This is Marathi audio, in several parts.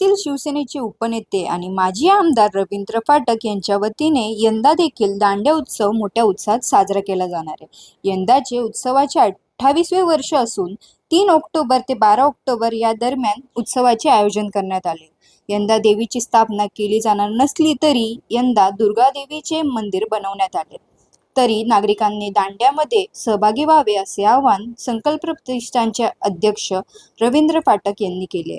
ठाण्यातील शिवसेनेचे उपनेते आणि माजी आमदार रवींद्र फाटक यांच्या वतीने यंदा देखील दांड्या उत्सव मोठ्या उत्साहात साजरा केला जाणार आहे. यंदाचे उत्सवाचे अठ्ठावीसवे वर्ष असून तीन ऑक्टोबर ते बारा ऑक्टोबर या दरम्यान उत्सवाचे आयोजन करण्यात आले. यंदा देवीची स्थापना केली जाणार नसली तरी यंदा दुर्गादेवीचे मंदिर बनवण्यात आले. तरी नागरिकांनी दांड्यामध्ये सहभागी व्हावे असे आवाहन संकल्प प्रतिष्ठानचे अध्यक्ष रवींद्र फाटक यांनी केले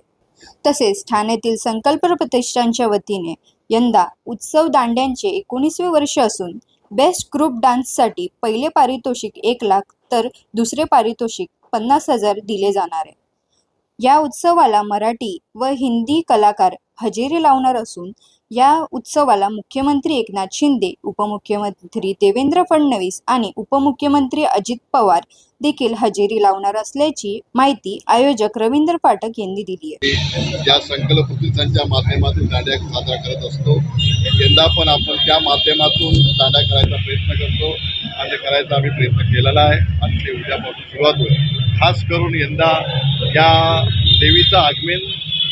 तसेच ठाण्यातील संकल्प प्रतिष्ठानच्या वतीने यंदा उत्सव दांड्यांचे एकोणीसवे वर्ष असून बेस्ट ग्रुप डान्ससाठी पहिले पारितोषिक एक लाख तर दुसरे पारितोषिक पन्नास हजार दिले जाणार आहे. या उत्सवाला मराठी व हिंदी कलाकार हजेरी लावणार असून या उत्सवाला मुख्यमंत्री एकनाथ शिंदे उपमुख्यमंत्री देवेंद्र फडणवीस आणि उपमुख्यमंत्री अजित पवार देखील हजेरी लावणार असल्याची माहिती आयोजक रवींद्र पाठक यांनी दिली आहे. या संकल्प माध्यमातून दांड्या साजरा करत असतो यंदा पण आपण त्या माध्यमातून दांड्या करायचा प्रयत्न करतो आणि करायचा आम्ही प्रयत्न केलेला आहे आणि ते उद्यापासून सुरुवात होईल. खास करून यंदा या देवीचं आगमन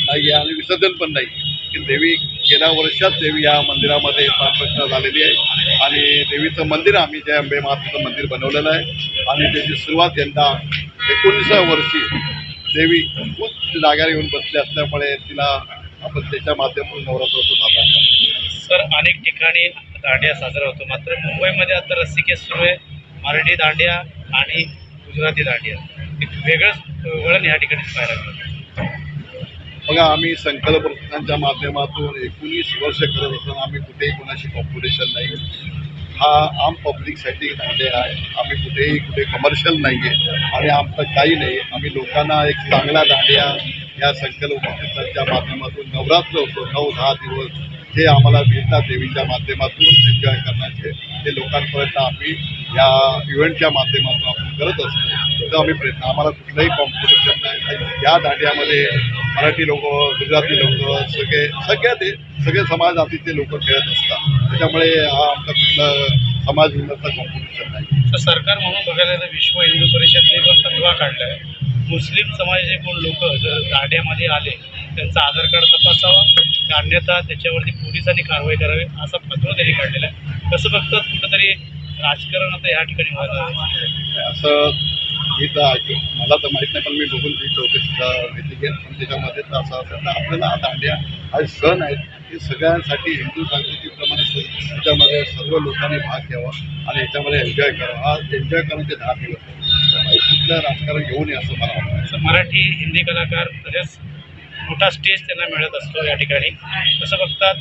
नाही आहे आणि विसर्जन पण नाही की देवी गेल्या वर्षात देवी या मंदिरामध्ये प्राणप्रतिष्ठा झालेली आहे. आणि देवीचं मंदिर आम्ही जय अंबे मातेचं मंदिर बनवलेलं आहे. आणि त्याची सुरुवात यंदा एकोणीसाव्या वर्षी देवी उच्च जाग्यावर येऊन बसली असल्यामुळे तिला आपण त्याच्या माध्यमातून नवरात्रोत्सव साजरा सर अनेक ठिकाणी दांडिया साजरा होतो. मात्र मुंबईमध्ये आता रस्सिके सुरू आहे. मराठी दांडिया आणि गुजराती दांडिया. एक वेगळंच वळण या ठिकाणी पाहायला मिळतं. बघा आम्ही संकल्प प्रतिष्ठानच्या माध्यमातून एकोणीस वर्ष करत असताना आम्ही कुठेही कोणाशी कॉम्पिटिशन नाही. हा आम पब्लिकसाठी दांडे आहे. आम्ही कुठेही कुठे कमर्शियल नाही आहे आणि आमचं काही नाही. आम्ही लोकांना एक चांगला दांडिया या संकल्पच्या माध्यमातून नवरात्र होतो नऊ दहा दिवस. जे आम्हाला मिळतात देवीच्या माध्यमातून एन्जॉय करण्याचे. ते लोकांपर्यंत आम्ही या इव्हेंटच्या माध्यमातून आपण करत असतो. तर आम्ही प्रयत्न आम्हाला कुठलंही कॉम्पिटिशन नाही. या दांड्यामध्ये मराठी लोक गुजराती लोक सगळे सगळ्या ते सगळे समाज जातीचे लोक खेळत असतात. त्याच्यामुळे हा आमचा कुठला समाज विरोधाचा कॉम्पिटिशन नाही. सरकार म्हणून बघायला तर विश्व हिंदू परिषदने पण तत्वा काढला आहे मुस्लिम समाजाचे कोण लोक जर दांड्यामध्ये आले त्यांचं आधार कार्ड तपासावं की अन्यथा त्याच्यावरती पोलिसांनी कारवाई करावी असा पत्र त्यांनी काढलेला आहे. कसं बघतात कुठंतरी राजकारण आता या ठिकाणी. असं मी तर ऐकून मला तर माहीत नाही पण मी बघून ती चौकशीचा घेतली घेईन पण त्याच्यामध्ये तर असं असेल तर आपल्याला हा दांड्या हा सण आहेत हे सगळ्यांसाठी हिंदू संस्कृतीप्रमाणे त्याच्यामध्ये सर्व लोकांनी भाग घ्यावा आणि याच्यामध्ये एन्जॉय करावा. हा एन्जॉय करण्याचे दहा दिवस. आहेत. कुठलं राजकारण घेऊ नये असं मला वाटतं. मराठी हिंदी कलाकार तसेच मोठा स्टेज त्यांना मिळत असतो या ठिकाणी. तसं बघतात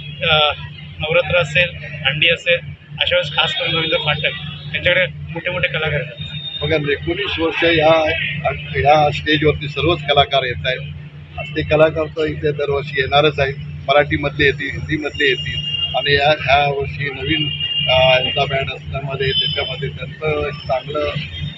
नवरात्र असेल अंडी असेल अशा वेळेस खास करून रवींद्र फाटक त्यांच्याकडे मोठे मोठे कलाकार येतात बघा एकोणीस वर्ष ह्या ह्या स्टेजवरती सर्वच कलाकार येत आहेत. ते कलाकार तर इथे दरवर्षी येणारच आहेत. मराठीमधले येतील हिंदीमधले येतील. आणि या ह्या वर्षी नवीन अं, यांचा बँड असल्यामध्ये त्याच्यामध्ये त्यांचं चांगलं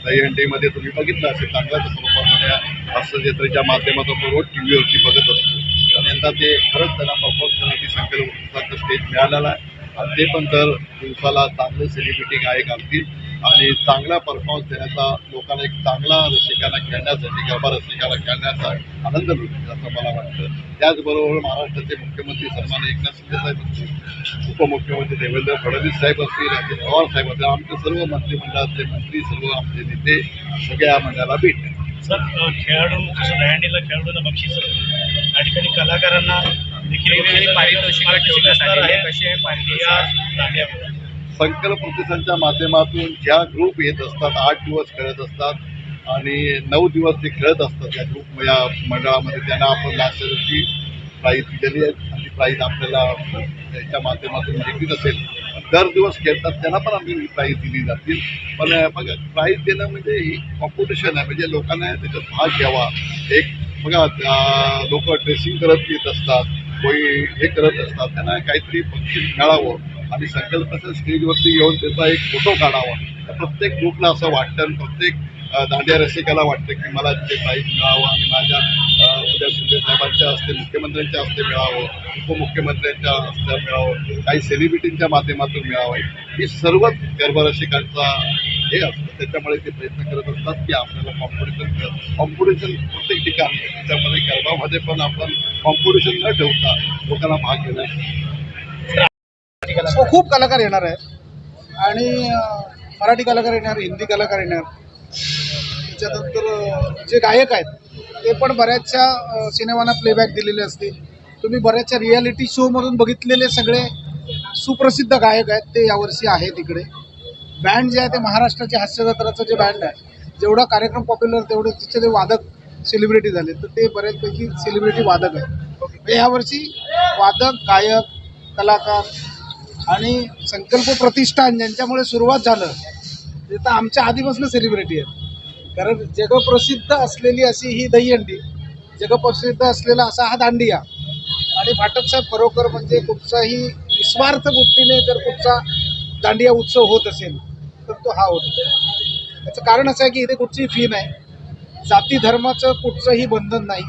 दहीहंडीमध्ये तुम्ही बघितलं असेल चांगलाच परफॉर्मन्स या हस्तजत्रेच्या माध्यमातून रोज टी व्हीवरती बघत असतो. कारण यंदा ते खरंच त्यांना परफॉर्म करण्याची संकल्प स्टेज मिळालेला आहे. आणि ते पण दर दिवसाला चांगले सेलिब्रिटी गायक आणतील आणि चांगला परफॉर्मन्स देण्याचा लोकांना एक चांगला रसिकांना खेळण्यासाठी गरबा रसिकाला खेळण्याचा आनंद मिळतो असं मला वाटतं त्याचबरोबर महाराष्ट्राचे मुख्यमंत्री सन्मान्य एकनाथ शिंदे साहेब असतील उपमुख्यमंत्री देवेंद्र फडणवीस साहेब असतील अजित पवार साहेब असतील आमचे सर्व मंत्रिमंडळातले मंत्री सर्व आमचे नेते सगळ्या मंडळाला भेटले सर खेळाडू जसं दहीहंडीला खेळाडूंना बक्षीस या ठिकाणी कलाकारांना देखील पारितोषिकं. कशी आहे पारितोषिक? संकल्प प्रतिष्ठानच्या माध्यमातून ज्या ग्रुप येत असतात आठ दिवस खेळत असतात आणि नऊ दिवस ते खेळत असतात या ग्रुप या मंडळामध्ये त्यांना आपण लास्ट प्राईज दिलेली आहे. आणि प्राईज आपल्याला त्याच्या माध्यमातून देखील असेल. दर दिवस खेळतात त्यांना पण आम्ही प्राईज दिली जातील पण बघा प्राईज देणं म्हणजे ही कॉम्पिटिशन आहे. म्हणजे लोकांना त्याच्यात भाग घ्यावा. एक बघा लोक ड्रेसिंग करत येत असतात. कोणी हे करत असतात. त्यांना काहीतरी बक्षीस मिळावं. आणि संकल्पाच्या स्टेजवरती येऊन त्याचा एक फोटो काढावा. तर प्रत्येक ग्रुपला असं वाटतं आणि प्रत्येक दांड्या रसिकाला वाटतं की मला ते काही मिळावं आणि माझ्या उद्या शिंदे साहेबांच्या हस्ते मुख्यमंत्र्यांच्या हस्ते मिळावं उपमुख्यमंत्र्यांच्या हस्ते मिळावं काही सेलिब्रिटींच्या माध्यमातून मिळावं ही सर्वच गर्भरसिकांचा हे असतं. त्याच्यामुळे ते प्रयत्न करत असतात की आपल्याला कॉम्पिटिशन कॉम्पिटिशन प्रत्येक ठिकाणी त्याच्यामध्ये गर्भामध्ये पण आपण कॉम्पिटिशन न ठेवता लोकांना भाग घेण्यास हो, खूप कलाकार येणार आहेत. आणि मराठी कलाकार येणार हिंदी कलाकार येणार. त्याच्यानंतर जे गायक आहेत ते पण बऱ्याचशा सिनेमांना प्लेबॅक दिलेले असते तुम्ही बऱ्याचशा रियालिटी शोमधून बघितलेले सगळे सुप्रसिद्ध गायक आहेत ते यावर्षी आहेत इकडे. बँड जे आहे ते महाराष्ट्राचे हास्यजत्राचं जे बँड आहे जेवढा कार्यक्रम पॉप्युलर तेवढे तिथे ते वादक सेलिब्रिटी झाले तर ते बऱ्याचपैकी सेलिब्रिटी वादक आहेत. यावर्षी वादक गायक कलाकार आणि संकल्प प्रतिष्ठान ज्यांच्यामुळे सुरुवात झालं ते तर आमच्या आधीपासून सेलिब्रिटी आहेत. कारण जगप्रसिद्ध असलेली अशी ही दहीहंडी जगप्रसिद्ध असलेला असा हा दांडिया आणि फाटकसाहेब खरोखर म्हणजे कुठचाही निस्वार्थ बुद्धीने जर कुठचा दांडिया उत्सव होत असेल तर तो हा होतो. याचं कारण असं आहे की इथे कुठचीही फी नाही. जाती धर्माचं कुठचंही बंधन नाही.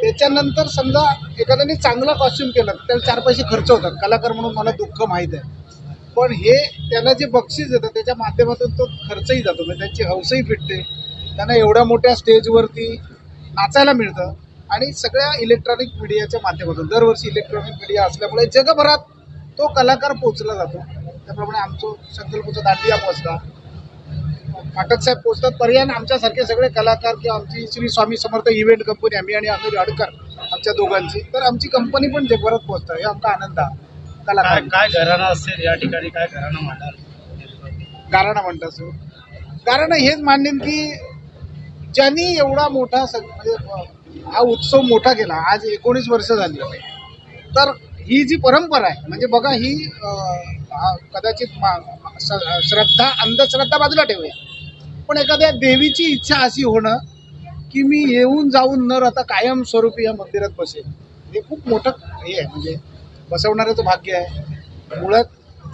त्याच्यानंतर समजा एखाद्याने चांगला कॉस्ट्युम केलं त्याला चार पैसे खर्च होतात. कलाकार म्हणून मला दुःख माहीत आहे. पण हे त्याला जे बक्षीस देतं त्याच्या माध्यमातून तो खर्चही जातो. म्हणजे त्यांची हौसही फिटते. त्यांना एवढ्या मोठ्या स्टेजवरती नाचायला मिळतं. आणि सगळ्या इलेक्ट्रॉनिक मीडियाच्या माध्यमातून दरवर्षी इलेक्ट्रॉनिक मीडिया असल्यामुळे जगभरात तो कलाकार पोचला जातो. त्याप्रमाणे आमचं संकल्पचा दांडिया पोचला फाटक साहेब पोचतात पर्याय आमच्यासारखे सगळे कलाकार किंवा आमची श्री स्वामी समर्थ इव्हेंट कंपनी आम्ही आणि अनिल अडकर आमच्या दोघांची. तर आमची कंपनी पण जगभरात पोहोचतात हे आमचा आनंद आहे. काय कलाकार. काय घराणा असेल या ठिकाणी? काय घराणा मांडाल गाराणा म्हणतात सो गाराणा हेच मांडेन की ज्यांनी एवढा मोठा सग म्हणजे हा उत्सव मोठा केला आज एकोणीस वर्ष झाली. तर ही जी परंपरा आहे म्हणजे बघा ही कदाचित श्रद्धा अंधश्रद्धा बाजूला ठेवूया. पण एखाद्या देवीची इच्छा अशी होणं की मी येऊन जाऊन न राहता कायमस्वरूपी या मंदिरात बसेल. हे खूप मोठं हे आहे. म्हणजे बसवणाऱ्याचं भाग्य आहे. मुळात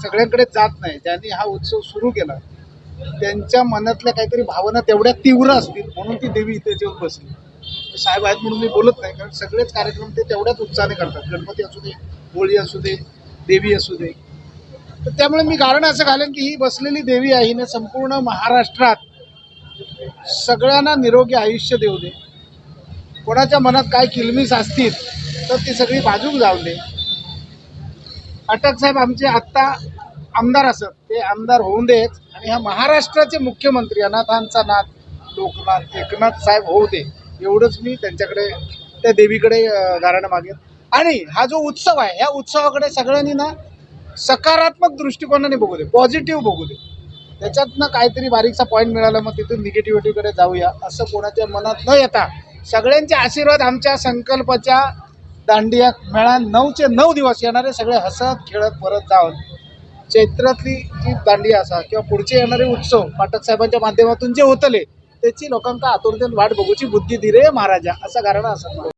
सगळ्यांकडे जात नाही. ज्यांनी हा उत्सव सुरू केला त्यांच्या मनातल्या काहीतरी भावना तेवढ्या तीव्र असतील म्हणून ती देवी इथे येऊन बसली. साहेब आहेत म्हणून मी बोलत नाही कारण सगळेच कार्यक्रम ते तेवढ्याच उत्साहाने करतात. गणपती असू दे होळी असू दे देवी असू दे. तर त्यामुळे मी कारण असं घालेन की ही बसलेली देवी आहे हिने संपूर्ण महाराष्ट्रात सगळ्यांना निरोगी आयुष्य देऊ दे. कोणाच्या मनात काय किलमिस असतील तर ती सगळी बाजूक जाऊ दे. अटक साहेब आमचे आत्ता आमदार असत ते आमदार होऊन देत आणि ह्या महाराष्ट्राचे मुख्यमंत्री अनाथांचा नाथ लोकनाथ एकनाथ साहेब होऊ दे. एवढंच मी त्यांच्याकडे त्या देवीकडे अं, गारणं मागेन. आणि हा जो उत्सव आहे ह्या उत्सवाकडे सगळ्यांनी ना सकारात्मक दृष्टिकोनाने बघू दे पॉझिटिव्ह बघू दे. त्याच्यातनं काहीतरी बारीकसा पॉईंट मिळाला मग तिथून निगेटिव्हिटीकडे जाऊया असं कोणाच्या मनात न येता सगळ्यांचे आशीर्वाद आमच्या संकल्पाच्या दांडिया मेळा. नऊचे नऊ दिवस येणारे सगळे हसत खेळत परत जाऊन. चैत्रातली जी दांडिया असा किंवा पुढचे येणारे उत्सव पाठक साहेबांच्या माध्यमातून जे होतले त्याची लोकांका आतुरतेन वाट बघूची बुद्धी दिरे महाराजा असं कारण असं